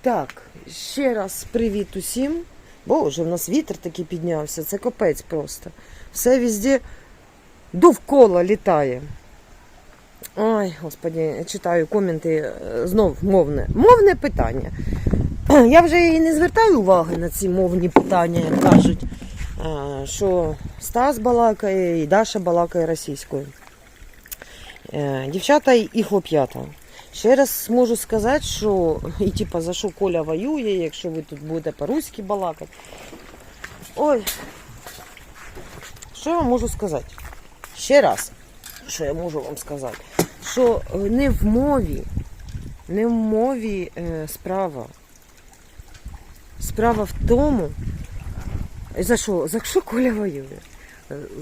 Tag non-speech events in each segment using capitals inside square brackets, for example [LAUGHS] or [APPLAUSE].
Так, ще раз привіт усім. Боже, в нас вітер такий піднявся, це капець просто. Все везде довкола літає. Ой, господі, читаю коменти е, знов мовне. Мовне питання. Я вже і не звертаю уваги на ці мовні питання, як кажуть, що Стас балакає і Даша балакає російською. Е, Дівчата і хлоп'ята. Ще раз можу сказати, що і типа за що Коля воює, якщо ви тут будете по-руськи балакати. Ой, що я вам можу сказати? Ще раз, що я можу вам сказати, що е, не в мові, не в мові е, справа. Справа в тому, за що, за що Коля воює?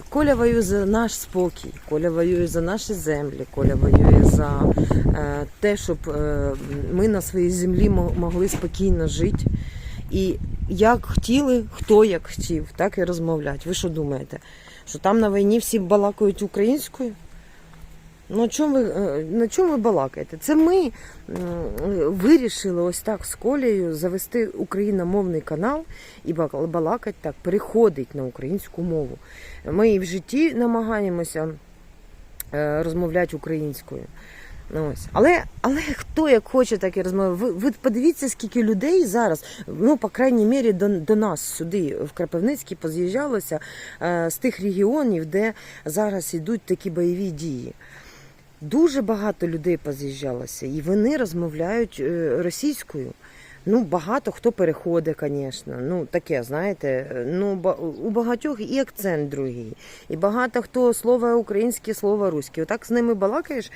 Коля воює за наш спокій, Коля воює за наші землі, Коля воює за е, те, щоб е, ми на своїй землі могли спокійно жити. І як хотіли, хто як хотів, так і розмовляти. Ви що думаєте? Що там на війні всі балакають українською? Ну, чому ви, е, на чому ви балакаєте? Це ми вирішили ось так з Колею завести україномовний канал і бал- балакати так, переходить на українську мову. Ми і в житті намагаємося е, розмовляти українською. Ну, Ось. Але, але хто як хоче, так і розмовляє. Ви, ви подивіться, скільки людей зараз, ну, по крайній мірі, до, до нас сюди, в Крапивницький, поз'їжджалося е, з тих регіонів, де зараз йдуть такі бойові дії. Дуже багато людей поз'їжджалося, і вони розмовляють е, російською. Ну, багато хто переходить, звісно. Ну, таке, знаєте, ну, у багатьох і акцент другий. І багато хто слово українське, слово руське. Отак з ними балакаєш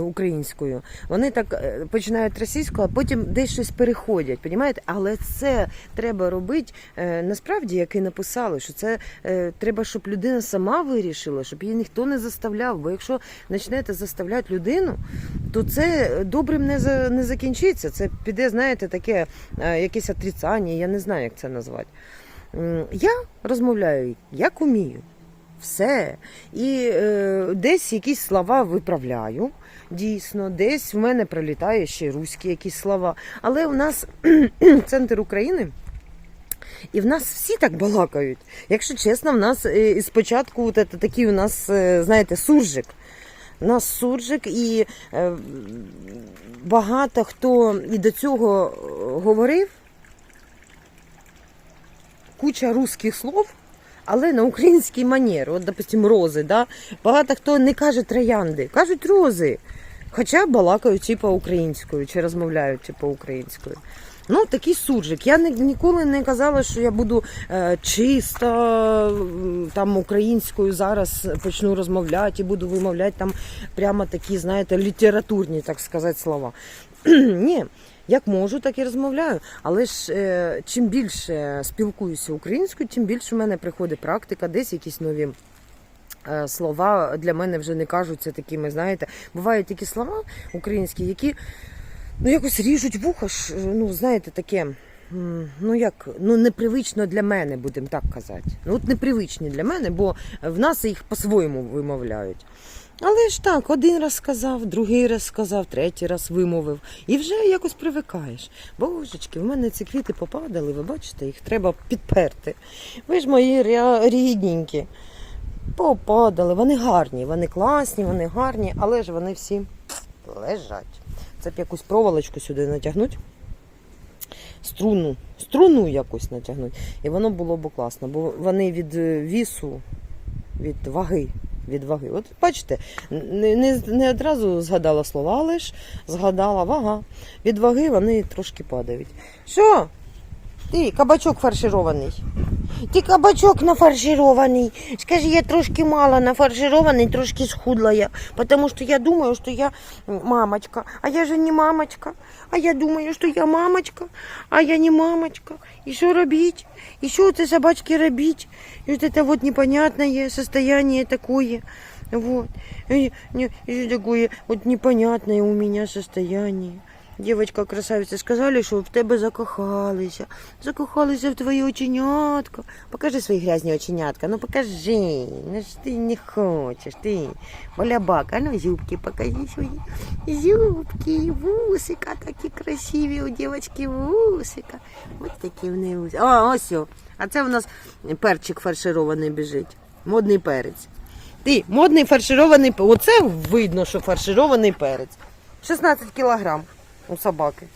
українською. Вони так е, починають російською, а потім десь щось переходять. Понімаєте? Але це треба робити е, насправді, як і написали, що це е, треба, щоб людина сама вирішила, щоб її ніхто не заставляв. Бо якщо почнете заставляти людину, то це добрим не за не закінчиться. Це піде, знаєте, таке е, якесь отрицання, я не знаю, як це назвати. Я розмовляю як умію. Все. І е, десь якісь слова виправляю. Дійсно, десь в мене пролітає ще руські якісь слова. Але у нас [CLEARS THROAT] центр України. І в нас всі так балакають. Якщо чесно, в нас е, спочатку такий у нас, е, знаєте, суржик. У нас суржик, і е, багато хто і до цього е, говорив куча русських слов, але на український манер. От, допустим, рози. Да? Багато хто не каже троянди, кажуть рози. Хоча балакають чи по-українською, чи розмовляють чи по-українською. Ну, такий суржик. Я ні- ніколи не казала, що я буду е, чисто там українською зараз почну розмовляти і буду вимовляти там прямо такі, знаєте, літературні, так сказати, слова. [CLEARS THROAT] Ні, як можу, так і розмовляю. Але ж е, чим більше спілкуюся українською, тим більше в мене приходить практика, десь якісь нові. е, Слова для мене вже не кажуться такими, знаєте, бувають такі слова українські, які ну якось ріжуть вуха, ж, ну знаєте, таке. Ну як, ну непривично для мене, будемо так казати. Ну от непривичні для мене, бо в нас їх по-своєму вимовляють. Але ж так, один раз сказав, другий раз сказав, третій раз вимовив. І вже якось привикаєш. Божечки, в мене ці квіти попадали, ви бачите, їх треба підперти. Ви ж мої рідненькі. Попадали, вони гарні, вони класні, вони гарні, але ж вони всі лежать. Це б якусь проволочку сюди натягнути. Струну, струну якусь натягнути. І воно було б класно, бо вони від е, вісу, від ваги. Від ваги. От бачите, не, не, не одразу згадала слова, але ж згадала вага. Від ваги вони трошки падають. Що? Ти, кабачок фарширований. Ти кабачок нафарширований. Скажи, я трошки мало нафаршированный, трошки схудла я. Потому что я думаю, что я мамочка. А я же не мамочка. А я думаю, что я мамочка, а я не мамочка. И что робить? И что это собачки робить? И вот это вот непонятное состояние такое. Вот. И, не- и такое вот непонятное у меня состояние. Дівочка красавиця, сказали, що в тебе закохалися. Закохалися в твої оченятка. Покажи свої грязні оченятка. Ну покажи. Ну ж ти не хочеш, ти балябака. Ну зубки покажи свої. Зубки, вусика такі красиві у дівочки вусика. Ось такі в неї вусика. О, ось. о. А це в нас перчик фарширований біжить. Модний перець. Ти, модний фарширований перець. Оце видно, що фарширований перець. 16 кілограм у собаки.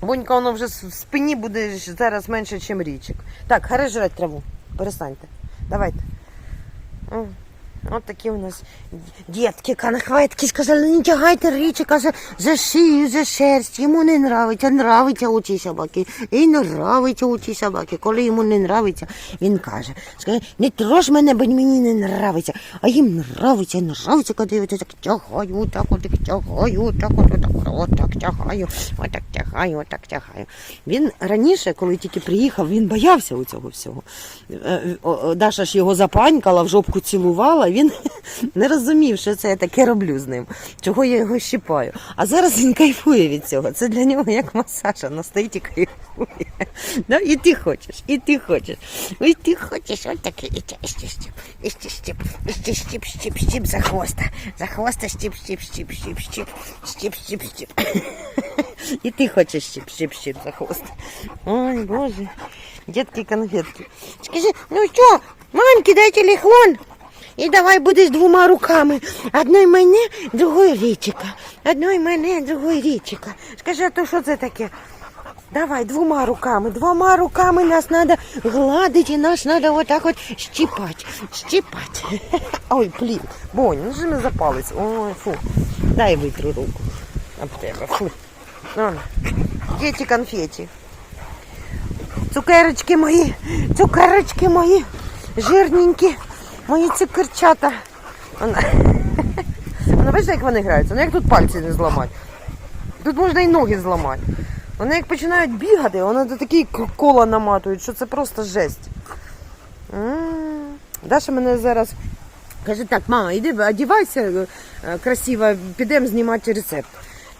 Бонька, воно вже в спині буде зараз менше, ніж річик. Так, харе жрать траву. Перестаньте. Давайте. От такі у нас дітки, канахветки сказали, не тягайте річика за, за шию, за шерсть. Йому не нравиться, нравиться у цій собаки. І нравиться у цій собаки. Коли йому не нравиться, він каже, не трож мене, бо мені не нравиться. А їм нравиться, нравиться, коли я так тягаю, так от тягаю, так от так, от так тягаю, от так тягаю, от так тягаю. Він раніше, коли тільки приїхав, він боявся у цього всього. Е, о, Даша ж його запанькала, в жопку цілувала, він не розумів, що це я таке роблю з ним, чого я його щипаю. А зараз він кайфує від цього. Це для нього як масаж, вона стоїть і кайфує. Да? І ти хочеш, і ти хочеш. І ти хочеш, от таке, і ще щіп, і ще щіп, і ще щіп, щіп, щіп за хвоста. За хвоста щіп, щіп, щіп, щіп, щіп, щіп, щіп, щіп. І ти хочеш щіп, щіп, щіп за хвост. Ой, Боже. Детки конфетки. Скажи, ну що, мамки, дай телефон. І давай будеш двома руками. Одної мене, другої річика. Одної мене, другої річика. Скажи, а то що це таке? Давай двома руками, двома руками нас треба гладити, нас треба отак от щипати, щипати. [LAUGHS] Ой, блін, Бонь, ну що ми за палець? Ой, фу. Дай витру руку. Об тебе, фу. На, Дети конфеті. Цукерочки мої, цукерочки мої, жирненькі, мої цукерчата. Вона, [LAUGHS] вона бачите, як вони граються? Ну як тут пальці не зламати? Тут можна і ноги зламати. Вони як починають бігати, вони до такі кола наматують, що це просто жесть. Даша мене зараз каже, так, мама, іди одівайся е, красиво, підемо знімати рецепт.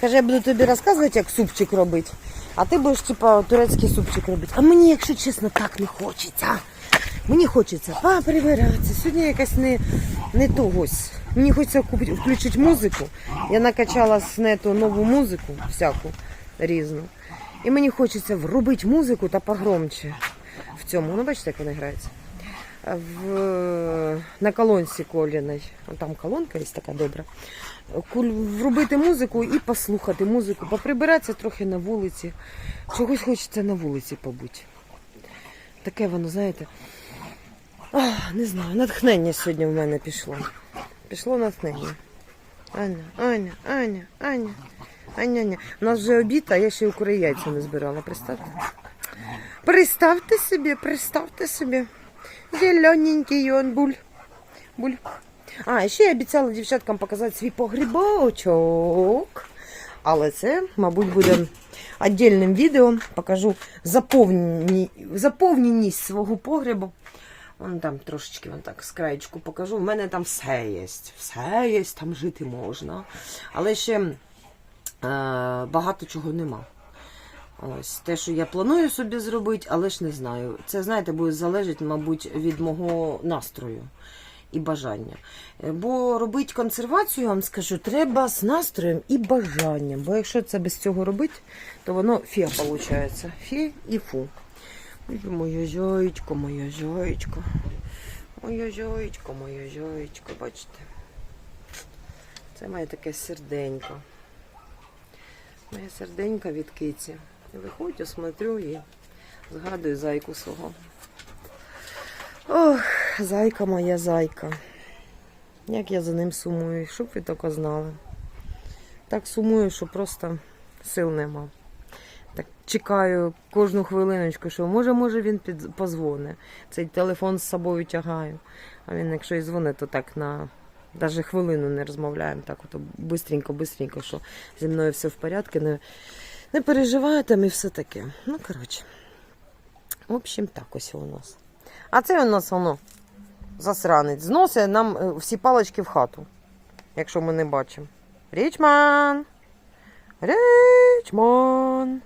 Каже, я буду тобі розказувати, як супчик робити. А ти будеш, типа, турецький супчик робити. А мені, якщо чесно, так не хочеться. Мені хочеться поприбиратися. Сьогодні якась не, не тогось. Мені хочеться купити, включити музику. Я накачала з нету нову музику, всяку різну. І мені хочеться врубити музику та погромче в цьому. Ну, бачите, як вона грається. В, на колонці коліній. Там колонка є така добра. Врубити музику і послухати музику, поприбиратися трохи на вулиці. Чогось хочеться на вулиці побути. Таке воно, знаєте. Ах, не знаю, натхнення сьогодні в мене пішло. Пішло натхнення. Аня, Аня, Аня, Аня, Аня, Аня. У нас вже обід, а я ще укри яйця не збирала, представте. Представте собі, представте собі. Зелененький он буль. Буль. А, ще я обіцяла дівчаткам показати свій погрібочок. Але це, мабуть, буде віддільним відео. Покажу заповненість свого погребу. Вон там трошечки вон так з краєчку покажу. У мене там все є. Все є, там жити можна. Але ще е, багато чого нема. Ось те, що я планую собі зробити, але ж не знаю. Це, знаєте, буде залежати, мабуть, від мого настрою і бажання. Е, Бо робити консервацію, я вам скажу, треба з настроєм і бажанням. Бо якщо це без цього робити, то воно фе виходить. Фе і фу. Моя зяєчко, моя зяєчко. Моя зяєчко, моя зяєчко, бачите. Це моє таке серденько. Моє серденько від киці. Виходжу, смотрю і згадую зайку свого. Ох, зайка моя зайка. Як я за ним сумую, щоб ви тільки знали. Так сумую, що просто сил нема. Чекаю кожну хвилиночку, що може, може він під... позвоне. Цей телефон з собою тягаю. А він, якщо і дзвонить, то так на навіть хвилину не розмовляємо. Так от бистренько, бистренько, що зі мною все в порядку, не, не переживаю там і все таке. Ну, коротше. В общем, так ось у нас. А це у нас воно засранець. Зносить нам е, всі палички в хату, якщо ми не бачимо. Річман! Речмон.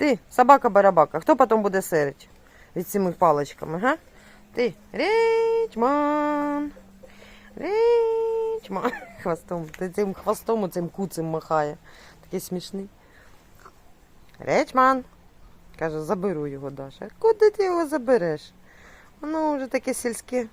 Ти, собака-барабака. Хто потім буде серить від цими паличками, га? Ти, річман. Річман. [LAUGHS] Хвостом. Ти цим хвостом цим куцем махає. Такий смішний. Речман. Каже, заберу його, Даша. Куди ти його забереш? Воно вже таке сільське.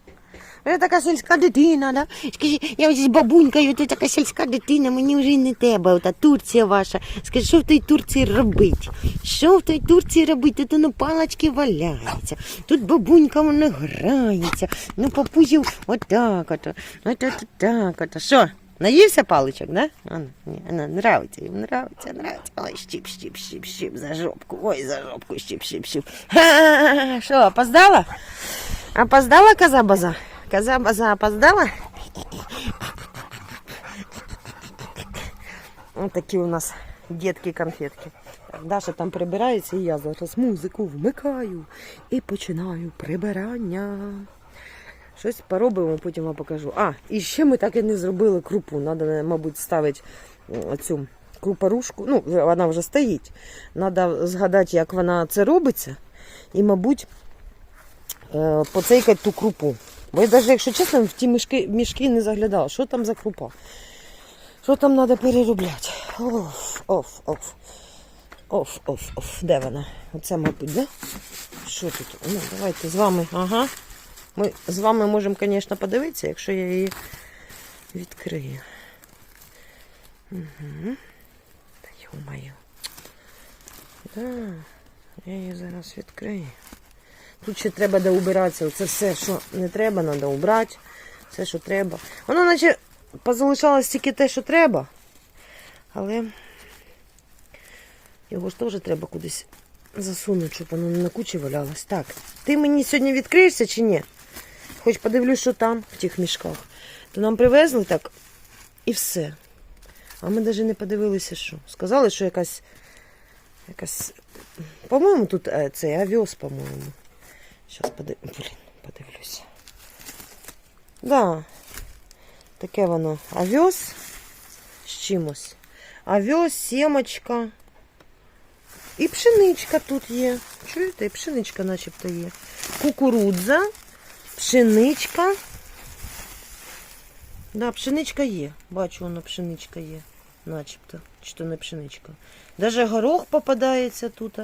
Вже така сільська дитина, да? Скажи, я ось з бабунькою, ти така сільська дитина, мені вже не треба, ота Турція ваша. Скажи, що в той Турції робить? Що в той Турції робить? Тут воно палочки валяються, тут бабунька вона грається, ну папузів отак ото, отак так ото. Що? Наївся паличок, да? А, ні, вона нравиться, їм нравиться, нравиться. Ой, щіп, щіп, щіп, щіп, за жопку, ой, за жопку, щіп, щіп, щіп. [LAUGHS] Ха-ха-ха, Що, опоздала? Опоздала коза-база? Коза-база опоздала? Ось такі у нас дітки-конфетки. Даша там прибирається, і я зараз музику вмикаю і починаю прибирання. Щось поробимо, потім вам покажу. А, і ще ми так і не зробили крупу. Треба, мабуть, ставити цю крупорушку. Ну, вона вже стоїть. Треба згадати, як вона це робиться. І, мабуть, е, поцейкати ту крупу. Бо я навіть, якщо чесно, в ті мішки, мішки не заглядала, що там за крупа. Що там треба переробляти? Оф, оф, оф. Оф, оф, оф. Де вона? Оце, мабуть, де? Що тут? Ну, давайте з вами. Ага. Ми з вами можемо, звісно, подивитися, якщо я її відкрию. Угу. Та ё-моё. Да, я її зараз відкрию. Тут ще треба доубиратися. Це все, що не треба, треба убрати. Все, що треба. Воно наче позалишалось тільки те, що треба. Але його ж теж треба кудись засунути, щоб воно не на кучі валялось. Так, ти мені сьогодні відкриєшся чи ні? Хоч подивлюсь, що там, в тих мішках. То нам привезли так і все. А ми навіть не подивилися, що. Сказали, що якась. якась. По-моєму, тут е, цей овес, по-моєму. Зараз подив... Блін, подивлюся. Да. Таке воно овес з чимось. Овес, сімочка. І пшеничка тут є. Чуєте? І пшеничка начебто є. Кукурудза, пшеничка. Да, пшеничка є. Бачу, воно пшеничка є. Начебто. Чи то не пшеничка. Даже горох попадається тут.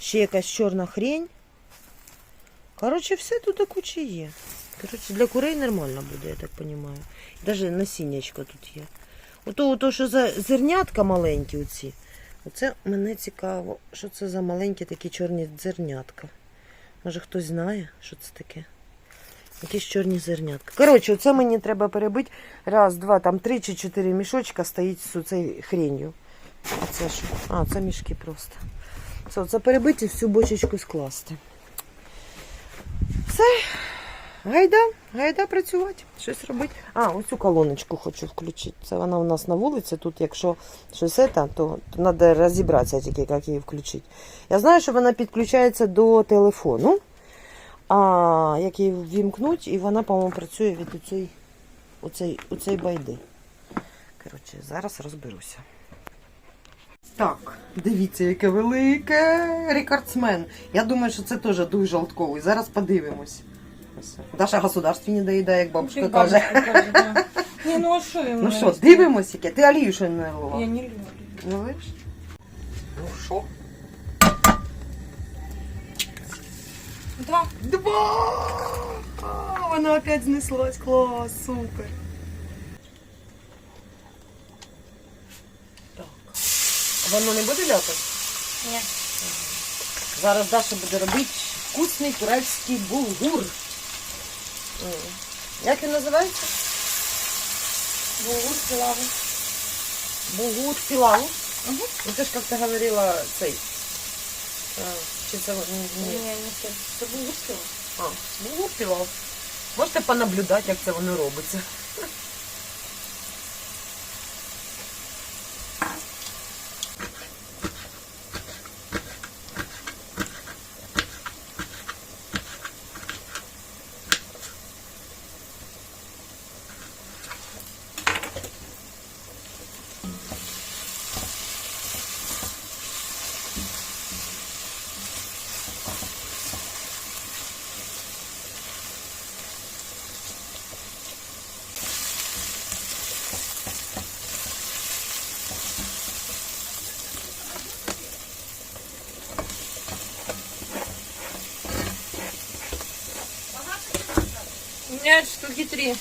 Ще якась чорна хрень. Коротше, все тут куча є. Коротше, для курей нормально буде, я так розумію. Даже насіннячко тут є. Ото, ото що за зернятка маленькі оці. Оце мене цікаво, що це за маленькі такі чорні зернятка. Може хтось знає, що це таке? Якісь чорні зернятка. Коротше, оце мені треба перебити. Раз, два, там три чи чотири мішочка стоїть з цією хренью. А це що? А, це мішки просто. Все, це перебити і всю бочечку скласти. Все. Гайда, гайда працювати, щось робити. А, ось цю колоночку хочу включити. Це вона у нас на вулиці. Тут, якщо щось це, то треба розібратися тільки, як її включити. Я знаю, що вона підключається до телефону. А як її ввімкнуть, і вона, по-моєму, працює від оцей, оцей, оцей байди. Коротше, зараз розберуся. Так, дивіться, яке велике рекордсмен. Я думаю, що це теж дуже жовтковий. Зараз подивимось. Ось. Даша государственні доїдає, як бабушка Як каже. каже, да. Ні, ну а що я Ну що, дивимось, яке. Ти олію ще не налила? Я не люблю. Не лиш? Ну що? Два. Два! А, вона опять знеслась. Клас, супер. Так. Воно не буде ляпати? Ні. Зараз Даша буде робити вкусний турецький булгур. М. Як він називається? Булгур, пилаву. Булгур пілау. Угу. Ну ти ж як-то говорила цей. А, чи це ні, Ні, це. Це булгур пилав. А, булгур пілау. Можете понаблюдати, як це воно робиться. Нет, штуки три.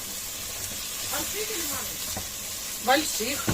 Больших.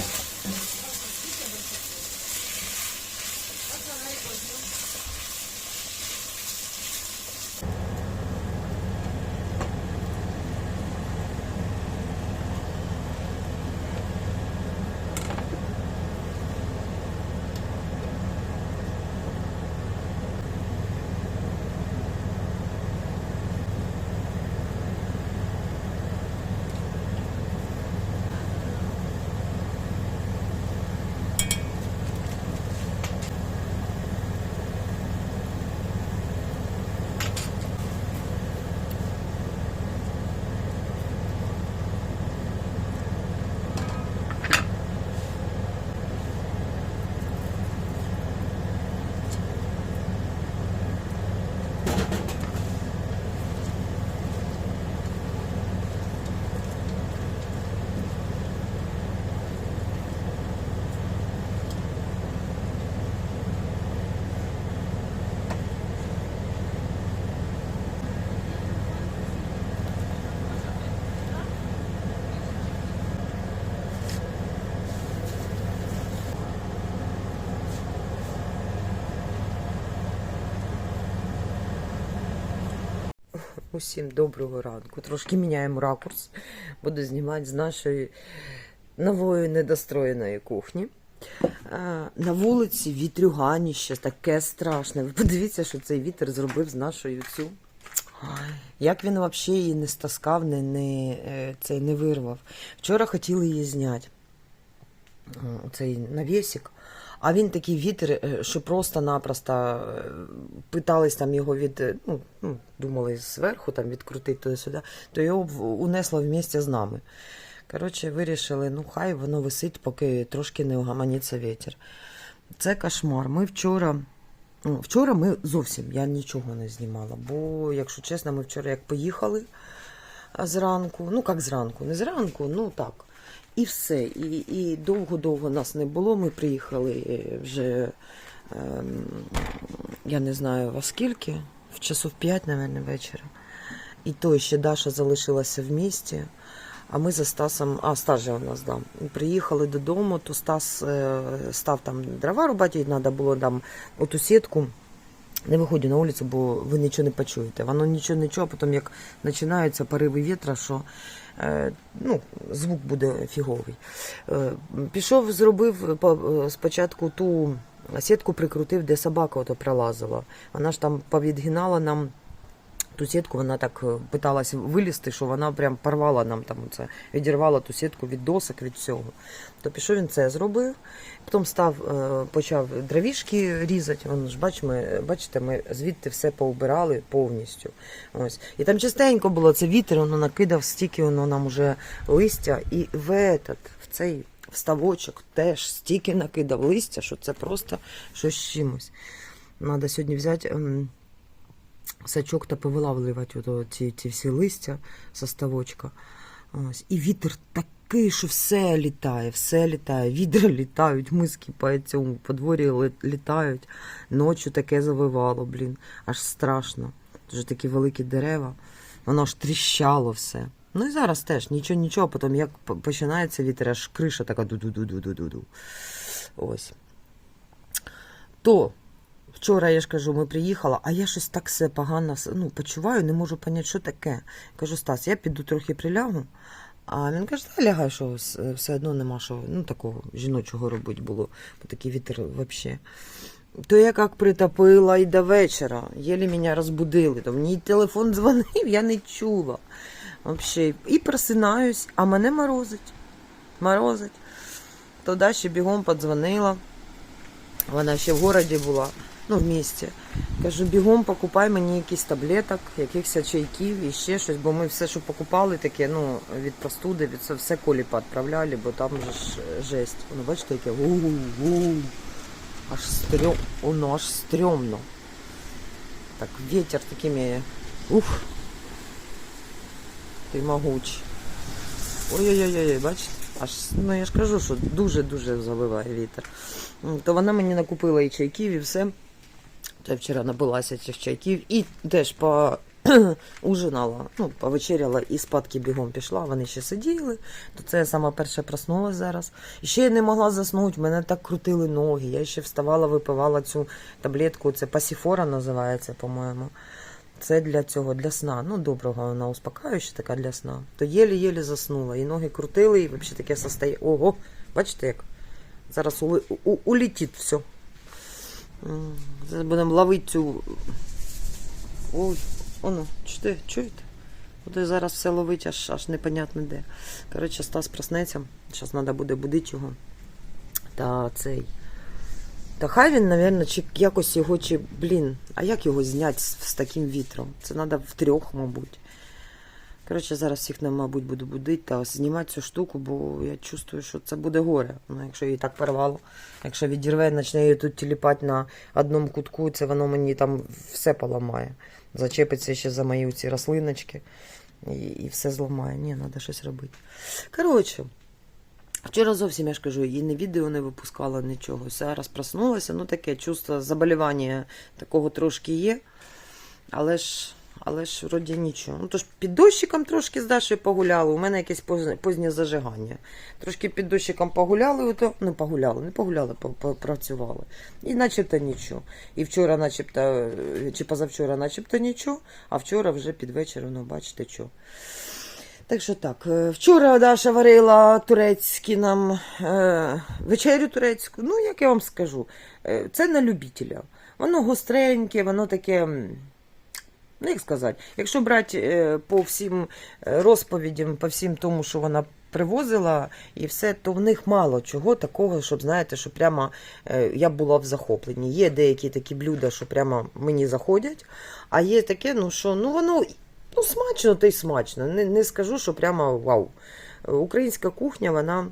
Усім доброго ранку. Трошки міняємо ракурс. Буду знімати з нашої нової недостроєної кухні. На вулиці вітрюганіще, таке страшне. Ви подивіться, що цей вітер зробив з нашою цю. Як він взагалі її не стаскав, не, не, е, цей, не вирвав. Вчора хотіли її зняти. Цей навісик. А він такий вітер, е, що просто-напросто е, питались там його від, е, ну, ну думали зверху там відкрутити туди-сюди, то його унесло в- вместе з нами. Коротше, вирішили, ну хай воно висить, поки трошки не угаманіться вітер. Це кошмар. Ми вчора. ну, Вчора ми зовсім я нічого не знімала, бо, якщо чесно, ми вчора як поїхали зранку, ну як зранку, не зранку, ну так. І все. І, довго-довго нас не було. Ми приїхали е, вже, ем, я не знаю во скільки, в часов 5, мабуть, вечора. І то ще Даша залишилася в місті. А ми за Стасом, а Стас же у нас да. Приїхали додому, то Стас е, став там дрова рубати, треба було там оту сітку. Не виходжу на вулицю, бо ви нічого не почуєте. Воно нічого нічого, потім як починаються пориви вітра, що е, ну, звук буде фіговий. Е, пішов, зробив е, спочатку ту сітку прикрутив, де собака ото пролазила. Вона ж там повідгинала нам ту сітку, вона так е, питалась вилізти, що вона прям порвала нам там це, відірвала ту сітку від досок, від всього. То пішов він це зробив, потім став, е, почав дровішки різати. Вон ж бач, ми, бачите, ми звідти все поубирали повністю. Ось. І там частенько було це вітер, воно накидав стільки воно нам уже листя, і в этот, в цей вставочок теж стільки накидав листя, що це просто щось чимось. Треба сьогодні взяти. Сачок та повилавлювати ото ці, ці всі листя со ставочка. Ось. І вітер такий, що все літає, все літає. Відра літають, миски по цьому подворі літають. Ночі таке завивало, блін, аж страшно. Дуже такі великі дерева, воно аж тріщало все. Ну і зараз теж нічого, нічого, потім як починається вітер, аж криша така ду-ду-ду-ду-ду-ду. Ось. То Вчора я ж кажу, ми приїхала, а я щось так все погано ну, почуваю, не можу поняти, що таке. Кажу, Стас, я піду трохи прилягу. А він каже, та лягай, що все одно нема що ну, такого жіночого робити було, бо такий вітер взагалі. То я як притопила і до вечора, єлі мене розбудили, то мені телефон дзвонив, я не чула. Вообще. І просинаюсь, а мене морозить. Морозить. То Даші бігом подзвонила. Вона ще в городі була, ну, в місті. Кажу, бігом покупай мені якісь таблеток, якихось чайків і ще щось, бо ми все, що покупали, таке, ну, від простуди, від все, все колі відправляли, бо там же ж жесть. Ну, бачите, яке у-у-у. Аж стрьом, воно аж стрьомно. Так, ветер такими. Ух. Ти могучий. Ой-ой-ой, бачите? Аж, ну я ж кажу, що дуже-дуже завиває вітер. То вона мені накупила і чайків, і все. Я вчора набулася цих чайків. І теж по [CLEARS THROAT] ужинала, ну, повечеряла і спадки бігом пішла, вони ще сиділи. То це я сама перша проснулася зараз. І ще я не могла заснути, мене так крутили ноги. Я ще вставала, випивала цю таблетку, це пасіфора називається, по-моєму. Це для цього, для сна. Ну, доброго, вона успокаююча така для сна. То єлі-єлі заснула. І ноги крутили, і взагалі таке состояння. Ого, бачите як? Зараз улетить все. Зараз будемо ловити цю. Ой, оно, чуєте, чуєте? Буде зараз все ловить, аж, аж непонятно де. Коротше, Стас проснеться. Зараз треба буде будити його. Та цей. Та хай він, мабуть, чи якось його, чи, блін, а як його зняти з, з таким вітром? Це треба втрьох, мабуть. Коротше, зараз всіх, нам, мабуть, буду будити та знімати цю штуку, бо я чувствую, що це буде горе. Ну, якщо її так порвало. Якщо відірве, почне її тут тіліпати на одному кутку, це воно мені там все поламає. Зачепиться ще за мої ці рослиночки і, і все зламає. Ні, треба щось робити. Коротше, вчора зовсім я ж кажу, і не відео не випускала нічого. Зараз проснулася, ну таке чувство заболівання такого трошки є. Але ж, але ж вроді нічого. Ну, тож під дощиком трошки з Дашею погуляли. У мене якесь позднє, зажигання. Трошки під дощиком погуляли, ото, ну погуляли, не погуляли, по- попрацювали. І начебто нічого. І вчора, начебто, е, чи позавчора, начебто нічого, а вчора вже під вечір, ну, бачите, що. Так що так, е, вчора Даша варила турецькі нам е, вечерю турецьку. Ну, як я вам скажу, е, це на любителя. Воно гостреньке, воно таке. Ну, як сказати, якщо брати е, по всім е, розповідям, по всім тому, що вона привозила і все, то в них мало чого такого, щоб знаєте, що прямо е, я була в захопленні. Є деякі такі блюда, що прямо мені заходять, а є таке, ну що ну воно ну, смачно, то й смачно. Не, не скажу, що прямо вау. Українська кухня, вона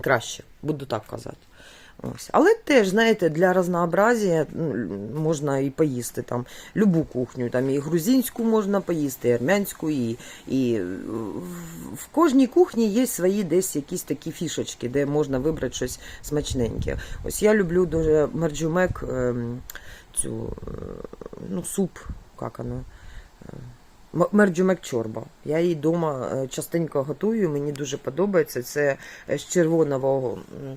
краще, буду так казати. Ось. Але теж, знаєте, для разнообразія можна і поїсти там любу кухню. Там і грузинську можна поїсти, і армянську, і, і е, в- кожній кухні є свої десь якісь такі фішечки, де можна вибрати щось смачненьке. Ось я люблю дуже мерджумек, ем, цю е, ну, суп, як воно. Е, Мерджумек чорба. Я її вдома частенько готую, мені дуже подобається. Це е, з червоного, м,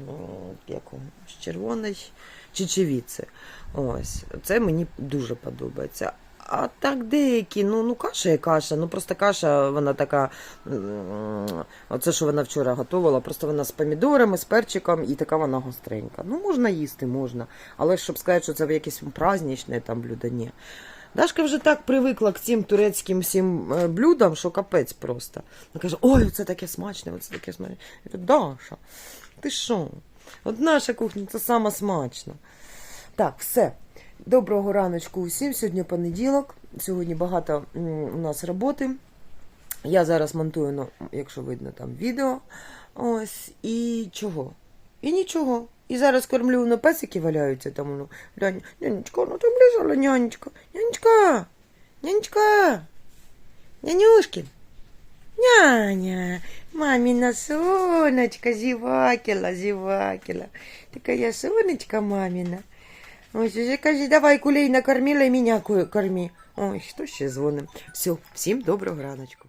як, воно, з червоної чечевіці. Ось, це мені дуже подобається. А так деякі, ну, ну каша є каша, ну просто каша, вона така, оце, що вона вчора готувала, просто вона з помідорами, з перчиком і така вона гостренька. Ну, можна їсти, можна. Але щоб сказати, що це якесь праздничне там блюдо, ні. Дашка вже так привикла к цим турецьким всім е, блюдам, що капець просто. Вона каже, ой, це таке смачне, оце таке смачне. Я кажу, Даша, ти що? От наша кухня це сама смачна. Так, все. Доброго раночку усім. Сьогодні понеділок. Сьогодні багато у нас роботи. Я зараз монтую, ну, якщо видно там відео. Ось. І чого? І нічого. І зараз кормлю, ну, песики валяються там. Ну, глянь, нянечка, ну ти близала, нянечка. Нянечка, нянечка, нянюшкин. Няня, мамина сонечка, зівакіла, зівакіла. Така сонечка мамина. Ось уже каже, давай кулей накормила і мене ку- корми. Ой, хто ще дзвонить? Все, всім доброго раночку.